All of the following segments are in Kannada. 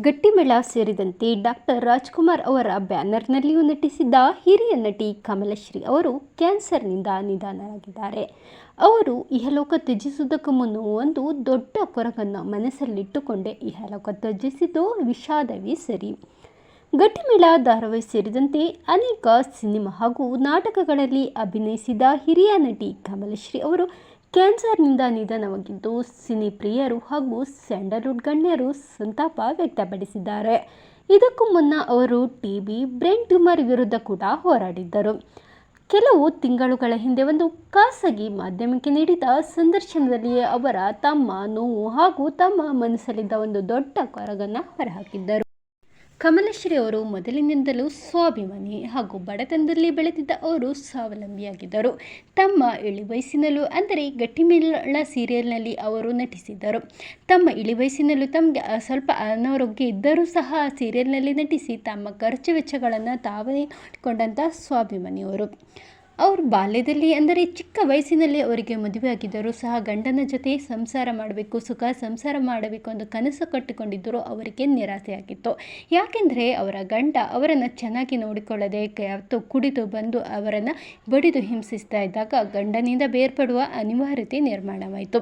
ಗಟ್ಟಿಮೆಳ ಸೇರಿದಂತೆ ಡಾಕ್ಟರ್ ರಾಜ್ಕುಮಾರ್ ಅವರ ಬ್ಯಾನರ್ನಲ್ಲಿಯೂ ನಟಿಸಿದ್ದ ಹಿರಿಯ ನಟಿ ಕಮಲಶ್ರೀ ಅವರು ಕ್ಯಾನ್ಸರ್ನಿಂದ ನಿಧನರಾಗಿದ್ದಾರೆ. ಅವರು ಇಹಲೋಕ ತ್ಯಜಿಸುವುದಕ್ಕೂ ಮುನ್ನ ಒಂದು ದೊಡ್ಡ ಕೊರಗನ್ನು ಮನಸ್ಸಲ್ಲಿಟ್ಟುಕೊಂಡೇ ಇಹಲೋಕ ತ್ಯಜಿಸಿದ್ದು ವಿಷಾದವೇ ಸರಿ. ಗಟ್ಟಿಮೇಳ ಧಾರಾವಾಹಿ ಸೇರಿದಂತೆ ಅನೇಕ ಸಿನಿಮಾ ಹಾಗೂ ನಾಟಕಗಳಲ್ಲಿ ಅಭಿನಯಿಸಿದ ಹಿರಿಯ ನಟಿ ಕಮಲಶ್ರೀ ಅವರು ಕ್ಯಾನ್ಸರ್ನಿಂದ ನಿಧನವಾಗಿದ್ದು ಸಿನಿ ಪ್ರಿಯರು ಹಾಗೂ ಸ್ಯಾಂಡಲ್ವುಡ್ ಗಣ್ಯರು ಸಂತಾಪ ವ್ಯಕ್ತಪಡಿಸಿದ್ದಾರೆ. ಇದಕ್ಕೂ ಮುನ್ನ ಅವರು ಟಿಬಿ, ಬ್ರೈನ್ ಟ್ಯೂಮರ್ ವಿರುದ್ಧ ಕೂಡ ಹೋರಾಡಿದ್ದರು. ಕೆಲವು ತಿಂಗಳುಗಳ ಹಿಂದೆ ಒಂದು ಖಾಸಗಿ ಮಾಧ್ಯಮಕ್ಕೆ ನೀಡಿದ ಸಂದರ್ಶನದಲ್ಲಿಯೇ ಅವರ ತಮ್ಮ ನೋವು ಹಾಗೂ ತಮ್ಮ ಮನಸ್ಸಲ್ಲಿದ್ದ ಒಂದು ದೊಡ್ಡ ಕೊರಗನ್ನು ಹೊರಹಾಕಿದ್ದರು. ಕಮಲಶ್ರೀ ಅವರು ಮೊದಲಿನಿಂದಲೂ ಸ್ವಾಭಿಮಾನಿ ಹಾಗೂ ಬಡತನದಲ್ಲಿ ಬೆಳೆದಿದ್ದ ಅವರು ಸ್ವಾವಲಂಬಿಯಾಗಿದ್ದರು. ತಮ್ಮ ಇಳಿ ವಯಸ್ಸಿನಲ್ಲೂ ಅಂದರೆ ಗಟ್ಟಿಮೇಳ ಸೀರಿಯಲ್ನಲ್ಲಿ ಅವರು ನಟಿಸಿದ್ದರು. ತಮ್ಮ ಇಳಿ ವಯಸ್ಸಿನಲ್ಲೂ ತಮಗೆ ಸ್ವಲ್ಪ ಅನಾರೋಗ್ಯ ಇದ್ದರೂ ಸಹ ಆ ಸೀರಿಯಲ್ನಲ್ಲಿ ನಟಿಸಿ ತಮ್ಮ ಖರ್ಚು ವೆಚ್ಚಗಳನ್ನು ತಾವೇ ಇಟ್ಕೊಂಡಂಥ ಸ್ವಾಭಿಮಾನಿಯವರು. ಅವರು ಬಾಲ್ಯದಲ್ಲಿ ಅಂದರೆ ಚಿಕ್ಕ ವಯಸ್ಸಿನಲ್ಲಿ ಅವರಿಗೆ ಮದುವೆ ಆಗಿದ್ದರೂ ಸಹ ಗಂಡನ ಜೊತೆ ಸಂಸಾರ ಮಾಡಬೇಕು, ಸುಖ ಸಂಸಾರ ಮಾಡಬೇಕು ಎಂದು ಕನಸು ಕಟ್ಟಿಕೊಂಡಿದ್ದರು ಅವರಿಗೆ ನಿರಾಸೆಯಾಗಿತ್ತು ಯಾಕೆಂದರೆ ಅವರ ಗಂಡ ಅವರನ್ನು ಚೆನ್ನಾಗಿ ನೋಡಿಕೊಳ್ಳದೆ ಕುಡಿದು ಬಂದು ಅವರನ್ನು ಬಡಿದು ಹಿಂಸಿಸ್ತಾ ಇದ್ದಾಗ ಗಂಡನಿಂದ ಬೇರ್ಪಡುವ ಅನಿವಾರ್ಯತೆ ನಿರ್ಮಾಣವಾಯಿತು.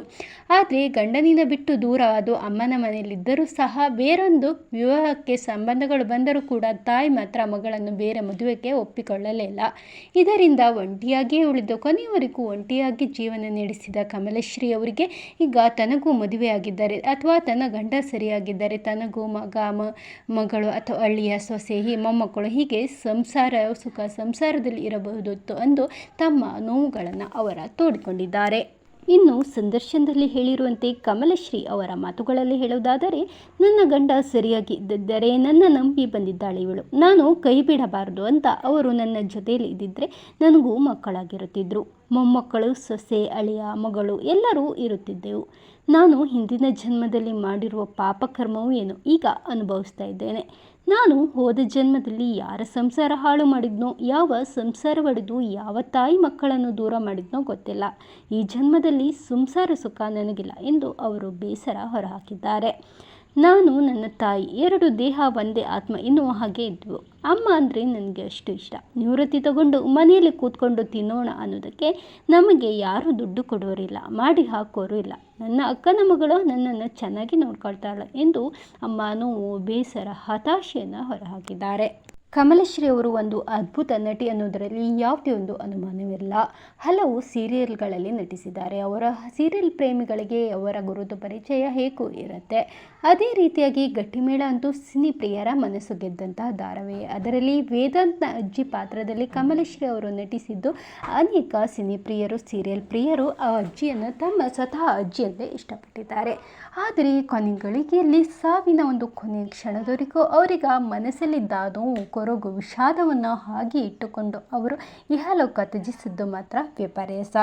ಆದರೆ ಗಂಡನಿಂದ ಬಿಟ್ಟು ದೂರವಾದ ಅಮ್ಮನ ಮನೆಯಲ್ಲಿದ್ದರೂ ಸಹ ಬೇರೊಂದು ವಿವಾಹಕ್ಕೆ ಸಂಬಂಧಗಳು ಬಂದರೂ ಕೂಡ ತಾಯಿ ಮಾತ್ರ ಮಗಳನ್ನು ಬೇರೆ ಮದುವೆಗೆ ಒಪ್ಪಿಕೊಳ್ಳಲೇ ಇಲ್ಲ. ಇದರಿಂದ ಒಂಟಿಯಾಗಿಯೇ ಉಳಿದು ಕೊನೆಯವರೆಗೂ ಒಂಟಿಯಾಗಿ ಜೀವನ ನಡೆಸಿದ ಕಮಲಶ್ರೀ ಅವರಿಗೆ ಈಗ ತನಗೂ ಮದುವೆಯಾಗಿದ್ದಾರೆ. ಅಥವಾ ತನ್ನ ಗಂಡ ಸರಿಯಾಗಿದ್ದಾರೆ ತನಗೂ ಮಗ ಮಗಳು ಅಥವಾ ಹಳ್ಳಿಯ ಸೊಸೆ, ಹಿ, ಮೊಮ್ಮಕ್ಕಳು ಹೀಗೆ ಸಂಸಾರ, ಸುಖ ಸಂಸಾರದಲ್ಲಿ ಇರಬಹುದು ಎಂದು ತಮ್ಮ ನೋವುಗಳನ್ನು ಅವರ ತೋಡಿಕೊಂಡಿದ್ದಾರೆ. ಇನ್ನು ಸಂದರ್ಶನದಲ್ಲಿ ಹೇಳಿರುವಂತೆ ಕಮಲಶ್ರೀ ಅವರ ಮಾತುಗಳಲ್ಲಿ ಹೇಳುವುದಾದರೆ, ನನ್ನ ಗಂಡ ಸರಿಯಾಗಿ ಇದ್ದಿದ್ದರೆ ನನ್ನ ನಂಬಿ ಬಂದಿದ್ದಾಳೆ ಇವಳು. ನಾನು ಕೈ ಬಿಡಬಾರದು ಅಂತ ಅವರು ನನ್ನ ಜೊತೆಯಲ್ಲಿ ಇದ್ದಿದ್ದರೆ ನನಗೂ ಮಕ್ಕಳಾಗಿರುತ್ತಿದ್ದರು ಮೊಮ್ಮಕ್ಕಳು, ಸೊಸೆ, ಅಳಿಯ, ಮಗಳು ಎಲ್ಲರೂ ಇರುತ್ತಿದ್ದೆವು. ನಾನು ಹಿಂದಿನ ಜನ್ಮದಲ್ಲಿ ಮಾಡಿರುವ ಪಾಪಕರ್ಮವು ಏನು? ಈಗ ಅನುಭವಿಸ್ತಾ ಇದ್ದೇನೆ. ನಾನು ಹೋದ ಜನ್ಮದಲ್ಲಿ ಯಾರ ಸಂಸಾರ ಹಾಳು ಮಾಡಿದ್ನೋ, ಯಾವ ಸಂಸಾರ ಒಡೆದು ಯಾವ ತಾಯಿ ಮಕ್ಕಳನ್ನು ದೂರ ಮಾಡಿದ್ನೋ ಗೊತ್ತಿಲ್ಲ. ಈ ಜನ್ಮದಲ್ಲಿ ಸಂಸಾರ ಸುಖ ನನಗಿಲ್ಲ ಎಂದು ಅವರು ಬೇಸರ ಹೊರಹಾಕಿದ್ದಾರೆ. ನಾನು ನನ್ನ ತಾಯಿ, ಎರಡು ದೇಹ, ಒಂದೇ ಆತ್ಮ ಎನ್ನುವ ಹಾಗೆ ಇದ್ವು. ಅಮ್ಮ ಅಂದರೆ ನನಗೆ ಅಷ್ಟು ಇಷ್ಟ. ನಿವೃತ್ತಿ ತಗೊಂಡು ಮನೆಯಲ್ಲಿ ಕೂತ್ಕೊಂಡು ತಿನ್ನೋಣ ಅನ್ನೋದಕ್ಕೆ ನಮಗೆ ಯಾರೂ ದುಡ್ಡು ಕೊಡೋರಿಲ್ಲ, ಮಾಡಿ ಹಾಕೋರು ಇಲ್ಲ. ನನ್ನ ಅಕ್ಕನ ಮಗಳು ನನ್ನನ್ನು ಚೆನ್ನಾಗಿ ನೋಡ್ಕೊಳ್ತಾಳೆ ಎಂದು ಅಮ್ಮ ನೋವು ಬೇಸರ, ಹತಾಶೆಯನ್ನು ಹೊರಹಾಕಿದ್ದಾರೆ. ಕಮಲಶ್ರೀ ಅವರು ಒಂದು ಅದ್ಭುತ ನಟಿ ಅನ್ನೋದರಲ್ಲಿ ಯಾವುದೇ ಒಂದು ಅನುಮಾನವಿಲ್ಲ. ಹಲವು ಸೀರಿಯಲ್ಗಳಲ್ಲಿ ನಟಿಸಿದ್ದಾರೆ. ಅವರ ಸೀರಿಯಲ್ ಪ್ರೇಮಿಗಳಿಗೆ ಅವರ ಗುರುತು ಪರಿಚಯ ಹೇಗೂ ಇರುತ್ತೆ. ಅದೇ ರೀತಿಯಾಗಿ ಗಟ್ಟಿಮೇಳ ಅಂತೂ ಸಿನಿ ಪ್ರಿಯರ ಮನಸ್ಸು ಗೆದ್ದಂತಹ ಧಾರಾವಾಹಿ ಅದರಲ್ಲಿ ವೇದಾಂತ್ನ ಅಜ್ಜಿ ಪಾತ್ರದಲ್ಲಿ ಕಮಲಶ್ರೀ ಅವರು ನಟಿಸಿದ್ದು ಅನೇಕ ಸಿನಿ ಪ್ರಿಯರು, ಸೀರಿಯಲ್ ಪ್ರಿಯರು ಆ ಅಜ್ಜಿಯನ್ನು ತಮ್ಮ ಸ್ವತಃ ಅಜ್ಜಿಯಂತೆ ಇಷ್ಟಪಟ್ಟಿದ್ದಾರೆ. ಆದರೆ ಕೊನೆಗಳಿಗೆಯಲ್ಲಿ ಸಾವಿನ ಒಂದು ಕೊನೆ ಕ್ಷಣದವರೆಗೂ ಅವರಿಗೆ ಮನಸ್ಸಲ್ಲಿದ್ದ ನೋವು ಕೊರಗು ವಿಷಾದವನ್ನು ಹಾಗೆ ಇಟ್ಟುಕೊಂಡು ಅವರು ಇಹಲೋಕ ತ್ಯಜಿಸಿದ್ದು ಮಾತ್ರ ವಿಪರ್ಯಾಸ